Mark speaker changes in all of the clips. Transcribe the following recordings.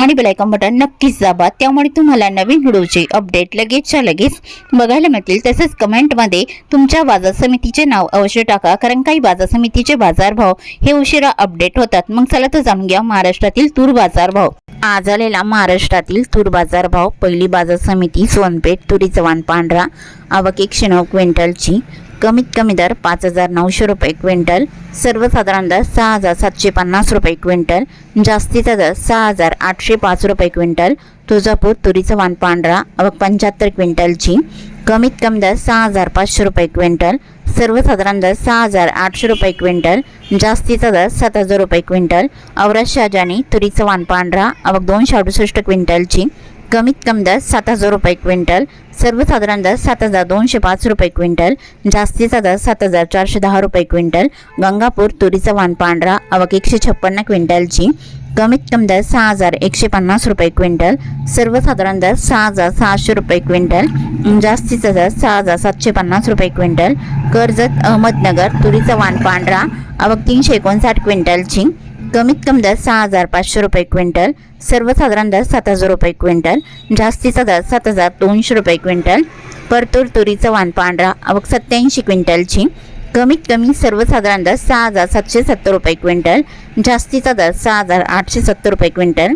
Speaker 1: आणि bell icon button नक्कीच दाबा. त्यामुळे तुम्हाला नवीन व्हिडिओचे अपडेट लगेचच्या लगेच बघायला मिळतील. तसेच कमेंटमध्ये तुमच्या बाजार समितीचे नाव अवश्य टाका. कारण काही बाजार समितीचे बाजारभाव हे उशिरा अपडेट होतात. मग चला तर जाणून घ्या महाराष्ट्रातील तूर बाजारभाव. आज आलेला महाराष्ट्रातील तूर बाजारभाव. पहिली बाजार समिती सोनपेठ तुरी चव्हाण पांढरा आवक एकशे नऊ क्विंटलची. कमीत कमी दर पाच हजार नऊशे रुपये क्विंटल सर्वसाधारण दर सहा हजार सातशे पन्नास रुपये क्विंटल जास्तीचा दर सहा हजार आठशे पाच रुपये क्विंटल तुळजापूर तुरीचं वाण पांढरा अवक पंच्याहत्तर क्विंटलची कमीत कमी दर सहा हजार पाचशे रुपये क्विंटल सर्वसाधारण दर सहा हजार आठशे रुपये क्विंटल जास्तीचा दर सात हजार रुपये क्विंटल औरत शाहजानी तुरीचं वाण पांढरा अवघ दोनशे अडुसष्ट क्विंटलची कमीत कमी दर सात हजार रुपये क्विंटल सर्वसाधारण दर सात हजार दोनशे पाच रुपये क्विंटल जास्तीचा दर सात हजार चारशे दहा रुपये क्विंटल गंगापूर तुरीचा वाण पांढरा अवक एकशे छप्पन्न क्विंटलची कमीत कमी दर सहा हजार एकशे पन्नास रुपये क्विंटल सर्वसाधारण दर सहा हजार सहाशे रुपये क्विंटल जास्तीचा दर सहा हजार सातशे पन्नास रुपये क्विंटल कर्जत अहमदनगर तुरीचा वाण पांढरा अवक तीनशे एकोणसाठ क्विंटलची कमीत कमी दर सहा हजार पाचशे रुपये क्विंटल सर्वसाधारण दर सात हजार रुपये क्विंटल जास्तीचा दर सात हजार दोनशे रुपये क्विंटल परतूर तुरीचं वाण पांढरा अवक सत्याऐंशी क्विंटलची. कमीत कमी सर्वसाधारण दर सहा हजार सातशे सत्तर रुपये क्विंटल जास्तीचा दर सहा हजार आठशे सत्तर रुपये क्विंटल.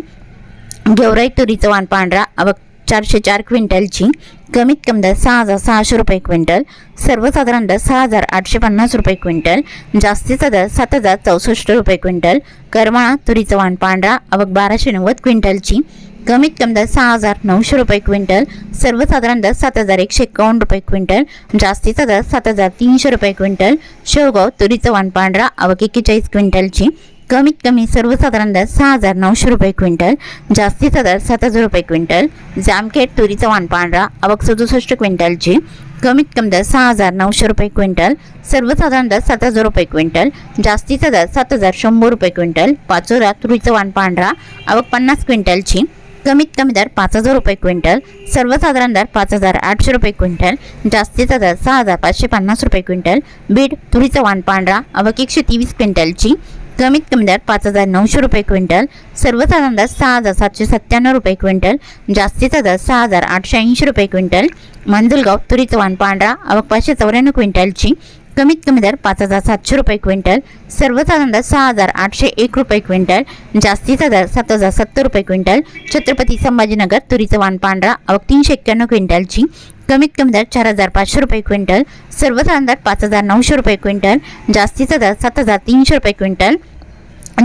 Speaker 1: गेवराई तुरीचं वाण पांढरा अवक चारशे चार क्विंटलची कमीत कमी दर सहा हजार सहाशे रुपये क्विंटल सर्वसाधारण दर सहा हजार आठशे पन्नास रुपये क्विंटल जास्तीचा दर सात हजार चौसष्ट रुपये क्विंटल करमाळा तुरीचं वाण पांढरा अवघ बाराशे नव्वद क्विंटलची कमीत कमी दर सहा हजार नऊशे रुपये क्विंटल सर्वसाधारण दर सात हजार एकशे एकावन्न रुपये क्विंटल जास्तीचा दर सात हजार तीनशे रुपये क्विंटल शेवगाव तुरीचं वाण पांढरा अवघ एक्केचाळीस क्विंटलची कमीत कमी सर्वसाधारण दर सहा हजार नऊशे रुपये क्विंटल जास्तीचा दर सात हजार रुपये क्विंटल जामखेड तुरीचा वाण पांढरा अवक सदुसष्ट क्विंटलची कमीत कमी दर सहा हजार नऊशे रुपये क्विंटल सर्वसाधारण दर सात हजार रुपये क्विंटल जास्तीचा दर सात हजार शंभर रुपये क्विंटल पाचोरा तुरीचा वाण पांढरा अवक पन्नास क्विंटलची कमीत कमी दर पाच हजार रुपये क्विंटल सर्वसाधारण दर पाच हजार आठशे रुपये क्विंटल जास्तीचा दर सहा हजार पाचशे पन्नास रुपये क्विंटल बीड तुरीचा वाण पांढरा अवक एकशे तेवीस क्विंटलची कमीत कमी दर पाच हजार नऊशे रुपये क्विंटल सर्वसाधारण दर सहा हजार सातशे सत्त्याण्णव रुपये क्विंटल जास्तीचा दर सहा हजार आठशे ऐंशी रुपये क्विंटल मंजुलगाव तुरीचं वाण पांढरा अवक पाचशे चौऱ्याण्णव क्विंटलची कमीत कमी दर पाच हजार सातशे रुपये क्विंटल सर्वसाधारण दर सहा हजार आठशे एक रुपये क्विंटल जास्तीचा दर सात हजार सत्तर रुपये क्विंटल छत्रपती संभाजीनगर तुरीचं वाण पांढरा अवक तीनशे एक्क्याण्णव क्विंटलची कमीत कमी दर चार हजार पाचशे रुपये क्विंटल सर्वसाधारण दर पाच हजार नऊशे रुपये क्विंटल जास्तीचा दर सात हजार तीनशे रुपये क्विंटल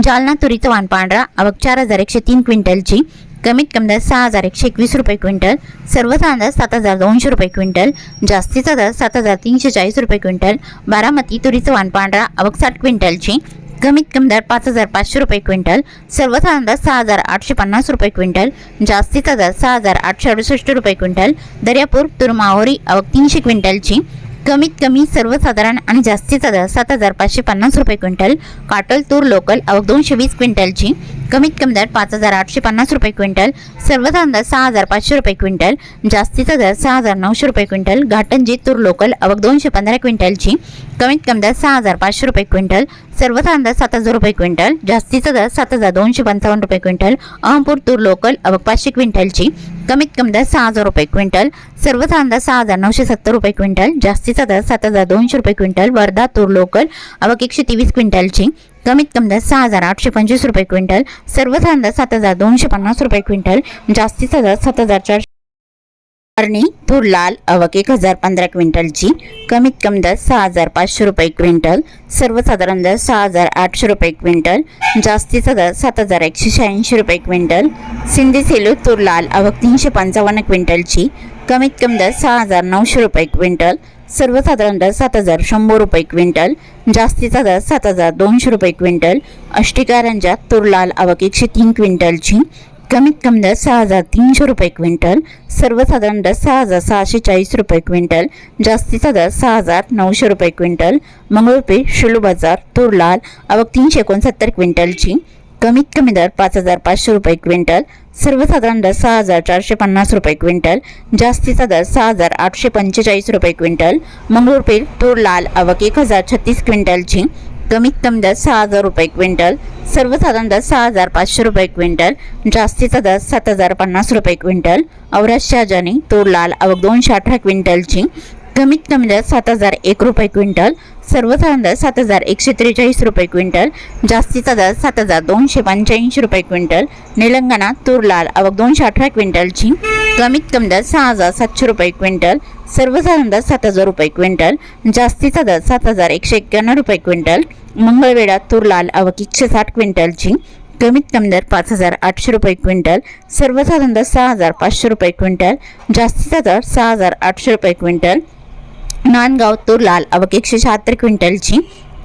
Speaker 1: जालना तुरीचं वाण पांढरा अवक चार हजार एकशे तीन क्विंटलची कमीत कमी दर सहा हजार एकशे एकवीस रुपये क्विंटल सर्वसाधारण दर सात हजार दोनशे रुपये क्विंटल जास्तीचा दर सात हजार तीनशे चाळीस रुपये क्विंटल बारामती तुरीचं वाण पांढरा अवक साठ क्विंटलची कमीत कमी दर पाच हजार पाचशे रुपये क्विंटल सर्वसाधारण दर सहा हजार आठशे पन्नास रुपये क्विंटल जास्तीचा दर सहा हजार आठशे अडुसष्ट रुपये क्विंटल दर्यापूर तुरमाहोरी अवक तीनशे क्विंटलची कमीत कमी सर्वसाधारण आणि जास्तीचा दर सात हजार पाचशे पन्नास रुपये क्विंटल काटल तूर लोकल अवक दोनशे वीस क्विंटलची कमीत कमी दर पाच हजार आठशे पन्नास रुपये क्विंटल सर्वसाधारण दर सहा हजार पाचशे रुपये क्विंटल जास्तीचा दर सहा हजार नऊशे रुपये क्विंटल घाटंजी तूर लोकल अवघ दोनशे पंधरा क्विंटलची कमीत कमी दर सहा हजार पाचशे रुपये क्विंटल सर्वसाधारण दर सात हजार रुपये क्विंटल जास्तीचा दर सात हजार दोनशे पंचावन्न रुपये क्विंटल अहमपूर तूर लोकल अवक पाचशे क्विंटलची कमीत कमी दर सहा हजार रुपये क्विंटल सर्वसाधारण दर सहा हजार नऊशे सत्तर रुपये क्विंटल जास्तीचा दर सात हजार दोनशे रुपये क्विंटल वर्धा तूर लोकल अवक एकशे तेवीस क्विंटलची. कमीत कमी दर सहा हजार आठशे पंचवीस रुपये क्विंटल सर्वसाधारण दर सात हजार दोनशे पन्नास रुपये क्विंटल जास्तीचा दर सात हजार चारशे अरणी तूर लाल अवक एक हजार पंधरा क्विंटलची कमीत कमी दर सहा हजार पाचशे रुपये क्विंटल सर्वसाधारण दर सहा हजार आठशे रुपये क्विंटल जास्तीचा दर सात हजार एकशे शहाऐंशी रुपये क्विंटल सिंधी सेलू तूर लाल अवक तीनशे पंचावन्न क्विंटलची कमीत कमी दर सहा हजार नऊशे रुपये क्विंटल सर्वसाधारण दर सात हजार शंभर रुपये क्विंटल जास्तीचा दर सात हजार दोनशे रुपये क्विंटल अष्टिकारंजा तूर लाल अवक एकशे तीन क्विंटलची कमीत कमी दर सहा हजार तीनशे रुपये क्विंटल सर्वसाधारण दर सहा हजार सहाशे चाळीस रुपये क्विंटल जास्तीचा दर सहा हजार नऊशे रुपये क्विंटल मंगळूरपीठ शुलू बाजार तूर लाल आवक तीनशे एकोणसत्तर क्विंटलची कमीत कमी दर पाच हजार पाचशे रुपये क्विंटल सर्वसाधारण दर सहा हजार चारशे पन्नास रुपये क्विंटल जास्तीचा दर सहा हजार आठशे पंचेचाळीस रुपये क्विंटल मंगळूरपीठ तूर लाल आवक एक हजार छत्तीस क्विंटलची कमीत कमी दर सहा हजार रुपये क्विंटल सर्वसाधारण दर सहा हजार पाचशे रुपये क्विंटल जास्तीचा दर सात हजार पन्नास रुपये क्विंटल औराज शाहजानी तूर लाल आवक दोनशे अठरा क्विंटलची कमीत कमी दर सात हजार एक रुपये क्विंटल सर्वसाधारण दर सात हजार एकशे त्रेचाळीस रुपये क्विंटल जास्तीचा दर सात हजार दोनशे पंच्याऐंशी रुपये क्विंटल निलंगणा तूर लाल आवक दोनशे अठरा क्विंटलची कमीत कमी दर सहा हजार सातशे रुपये क्विंटल सर्वसाधारण दर सात हजार रुपये क्विंटल जास्तीचा दर सात हजार एकशे एक्क्याण्णव रुपये क्विंटल मंगळवेढा तूर लाल आवक एकशे साठ क्विंटलची कमीत कमी दर पाच हजार आठशे रुपये क्विंटल सर्वसाधारण दर सहा हजार पाचशे रुपये क्विंटल जास्तीचा दर सहा हजार आठशे रुपये क्विंटल नांदगाव तूर लाल आवक एकशे शहात्तर क्विंटलची.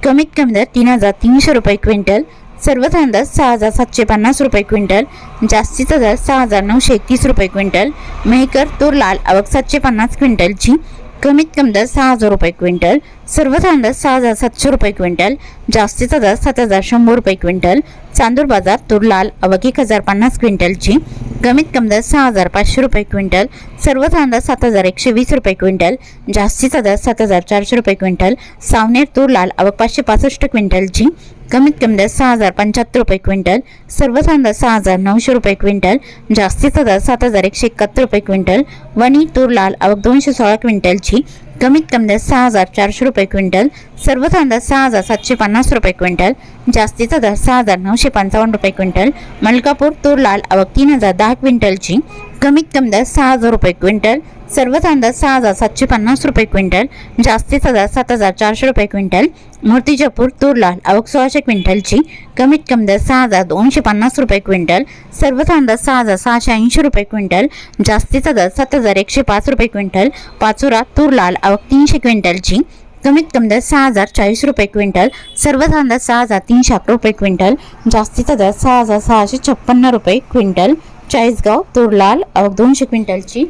Speaker 1: कमीत कमी दर तीन हजार तीनशे रुपये क्विंटल. सर्वसाधारण दर सहा हजार सातशे पन्नास रुपये क्विंटल. जास्तीचा दर सहा हजार नऊशे एकतीस रुपये क्विंटल. मेहकर तूर लाल आवक सातशे पन्नास क्विंटलची. कमीत कमी दर सहा हजार रुपये क्विंटल. सर्वसाधारण दर सहा हजार सातशे रुपये क्विंटल. जास्तीचा दर सात हजार शंभर रुपये क्विंटल. चांदूर बाजार तूर लाल आवक एक हजार पन्नास क्विंटलची. कमीत कमी दर सहा हजार पाचशे रुपये क्विंटल सर्वच अंदाज सात हजार एकशे वीस रुपये क्विंटल जास्तीचा दर सात हजार चारशे रुपये क्विंटल सावनेर तूर लाल आवक पाचशे पासष्ट क्विंटलची कमीत कमी दर सहा हजार पंच्याहत्तर रुपये क्विंटल सर्वच अंदाज सहा हजार नऊशे रुपये क्विंटल जास्तीचा दर सात हजार एकशे एकाहत्तर रुपये क्विंटल वणी तूर लाल आवक दोनशे सोळा क्विंटलची कमीत कमी दर सहा हजार चारशे रुपये क्विंटल सर्वसाधारण दर सहा हजार सातशे पन्नास रुपये क्विंटल जास्तीचा दर सहा हजार नऊशे पंचावन्न रुपये क्विंटल मलकापूर तूर लाल आवक तीन हजार दहा क्विंटलची कमीत कमी दर सहा हजार रुपये क्विंटल सर्वसाधारण अंदाज सहा हजार सातशे पन्नास रुपये क्विंटल जास्तीचा दर सात हजार चारशे रुपये क्विंटल मूर्तिजापूर तूर लाल आवक सोळाशे क्विंटलची कमीत कमी दर सहा हजार दोनशे पन्नास रुपये क्विंटल सर्वसाधारण अंदाज सहा हजार सहाशे ऐंशी रुपये क्विंटल जास्तीचा दर सात हजार एकशे पाच रुपये क्विंटल पाचोरा तूर लाल आवक तीनशे क्विंटलची कमीत कमी दर सहा हजार चाळीस रुपये क्विंटल सर्वसाधारण अंदाज सहा हजार तीनशे अकरा रुपये क्विंटल जास्तीचा दर सहा हजार सहाशे छप्पन्न रुपये क्विंटल चाळीसगाव तुरलाल दोनशे क्विंटलची.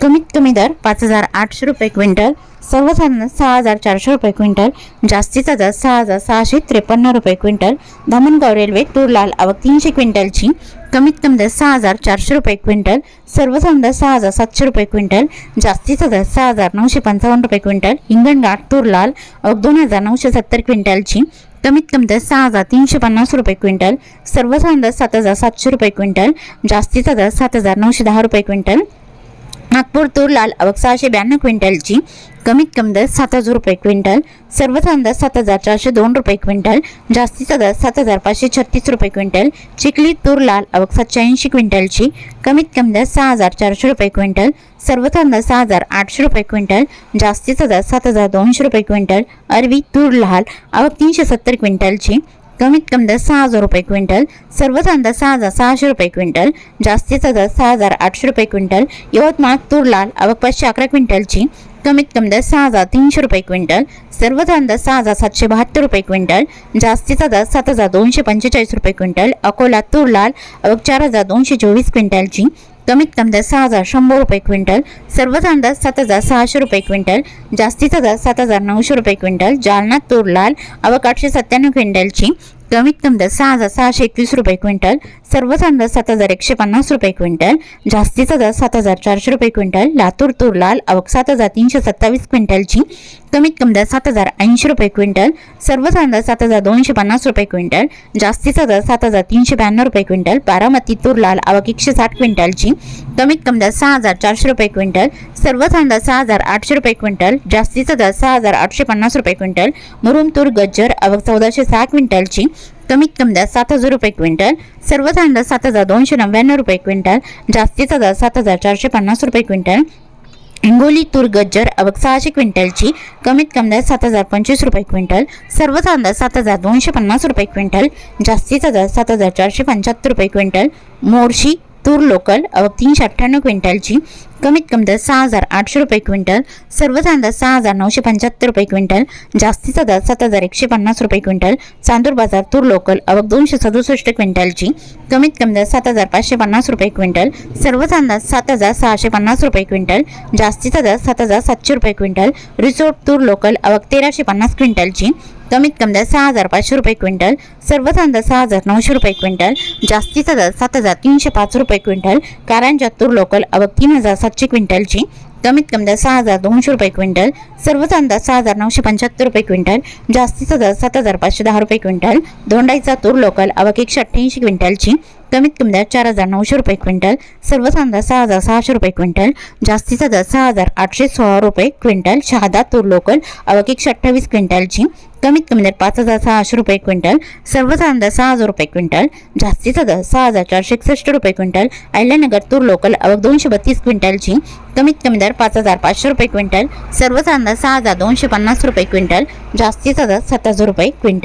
Speaker 1: कमीत कमी दर पाच हजार आठशे रुपये क्विंटल. सर्वसाधारण सहा हजार चारशे रुपये क्विंटल जास्तीचा दर सहा हजार सहाशे त्रेपन्न रुपये क्विंटल धामणगाव रेल्वे तूर लाल आवक तीनशे क्विंटलची कमीत कमी दर सहा हजार चारशे रुपये क्विंटल सर्वसाधारण दर सहा हजार सातशे रुपये क्विंटल जास्तीचा दर सहा हजार नऊशे पंचावन्न रुपये क्विंटल हिंगणघाट तूर लाल दोन हजार नऊशे सत्तर क्विंटलची कमीत कमी दर सहा हजार तीनशे पन्नास रुपये क्विंटल सर्वसाधारण दर सात हजार सातशे रुपये क्विंटल जास्तीचा दर सात हजार नऊशे दहा रुपये क्विंटल नागपूर तूर लाल आवक सहाशे ब्याण्णव क्विंटलची. कमीत कमी दर सात हजार रुपये क्विंटल. सर्वसाधारण दर सात हजार चारशे दोन रुपये क्विंटल. जास्तीचा दर सात हजार पाचशे छत्तीस रुपये क्विंटल. चिखली तूर लाल आवक सातशे ऐंशी क्विंटलची. कमीत कमी दर सहा हजार चारशे रुपये क्विंटल. सर्वसाधारण दर सहा हजार आठशे रुपये क्विंटल. जास्तीचा दर सात हजार दोनशे रुपये क्विंटल. अरवी तूर लाल आवक तीनशे सत्तर क्विंटलची. कमीत कमी दर सहा हजार रुपये क्विंटल सर्वसाधारण दर सहा हजार सहाशे रुपये क्विंटल जास्तीचा दर सहा हजार आठशे रुपये क्विंटल यवतमाळ तूर लाल आवक पाचशे अकरा क्विंटलची कमीत कमी दर सहा हजार तीनशे रुपये क्विंटल सर्वसाधारण दर सहा हजार सातशे बहात्तर रुपये क्विंटल जास्तीचा दर सात हजार दोनशे पंचेचाळीस रुपये क्विंटल अकोला तूर लाल आवक चार हजार दोनशे चोवीस क्विंटलची कमीत कमी दर सहा हजार शंभर रुपये क्विंटल सर्वसाधारण दर सात हजार सहाशे रुपये क्विंटल जास्तीचा दर सात हजार नऊशे रुपये क्विंटल जालना तूर लाल आवक आठशे सत्त्याण्णव क्विंटलची कमीत कमी दर सहा हजार सहाशे एकवीस रुपये क्विंटल सर्व दर सात हजार एकशे पन्नास रुपये क्विंटल जास्तीचा दर सात हजार चारशे रुपये क्विंटल लातूर तूर लाल आवक सात हजार तीनशे सत्तावीस क्विंटलची कमीत कमी दर सात हजार ऐंशी रुपये क्विंटल सर्व दर सात हजार दोनशे पन्नास रुपये क्विंटल जास्तीचा दर सात हजार तीनशे ब्याण्णव रुपये क्विंटल बारामती तूर लाल आवक एकशे साठ क्विंटलची कमीत कमी दर सहा हजार चारशे रुपये क्विंटल सर्व दर सहा हजार आठशे रुपये क्विंटल जास्तीचा दर सहा हजार आठशे पन्नास रुपये क्विंटल मुरुम तूर गज्जर आवक चौदाशे सहा क्विंटलची कमीत कमी दर सात हजार रुपये क्विंटल सर्वसाधारण दर सात हजार दोनशे नव्याण्णव रुपये क्विंटल जास्तीचा दर सात हजार चारशे पन्नास रुपये क्विंटल. हिंगोली तूर गज्जर अवघ सहाशे क्विंटलची कमीत कमी दर सात हजार पंचवीस रुपये क्विंटल सर्वसाधारण दर सात हजार दोनशे पन्नास रुपये क्विंटल जास्तीचा दर सात हजार चारशे पंच्याहत्तर रुपये क्विंटल. मोर्शी तूर लोकल तीनशे अठ्ठ्याण्णव क्विंटलची कमीत कमी दर सहा हजार आठशे रुपये क्विंटल सर्वसाधारण दर सहा हजार नऊशे पंच्याहत्तर रुपये क्विंटल जास्तीचा दर सात हजार एकशे पन्नास रुपये क्विंटल चांदूर बाजार तूर लोकल अवघ दोनशे सदुसष्ट क्विंटलची कमीत कमी दर सात हजार पाचशे पन्नास रुपये क्विंटल सर्वसाधारण दर सात हजार सहाशे पन्नास रुपये क्विंटल जास्तीचा दर सात हजार सातशे रुपये क्विंटल रिसोर्ट तूर लोकल अवघ तेराशे पन्नास क्विंटलची कमीत कमी दर सहा हजार पाचशे रुपये क्विंटल सर्वसाधारण दर सहा हजार नऊशे रुपये क्विंटल जास्तीचा दर सात हजार तीनशे पाच रुपये क्विंटल कारंजा तूर लोकल आवक तीन हजार सातशे क्विंटलची कमीत कमी दर सहा हजार दोनशे रुपये क्विंटल सर्वसाधारण दर सहा हजार नऊशे पंच्याहत्तर रुपये क्विंटल जास्तीचा दर सात हजार पाचशे दहा रुपये क्विंटल धोंडाईचा तूर लोकल आवक एकशे अठ्ठ्याऐंशी क्विंटलची कमीत कमी दर चार हजार नऊशे रुपये क्विंटल सर्वसाधारण दर सहा हजार सहाशे रुपये क्विंटल जास्तीचा दर सहा हजार आठशे सोळा रुपये क्विंटल शहादा तूर लोकल आवक एकशे अठ्ठावीस क्विंटलची कमीत कमी दर पाच हजार सहाशे रुपये क्विंटल सर्वसाधारण दर सहा हजार रुपये क्विंटल जास्तीचा दर सहा हजार चारशे एकसष्ट रुपये क्विंटल अहिल्यानगर तूर लोकल अवघ दोनशे बत्तीस क्विंटलची कमीत कमी दर पाच हजार पाचशे रुपये क्विंटल सर्वसाधारण दर सहा हजार दोनशे पन्नास रुपये क्विंटल जास्तीचा दर सात हजार रुपये क्विंटल.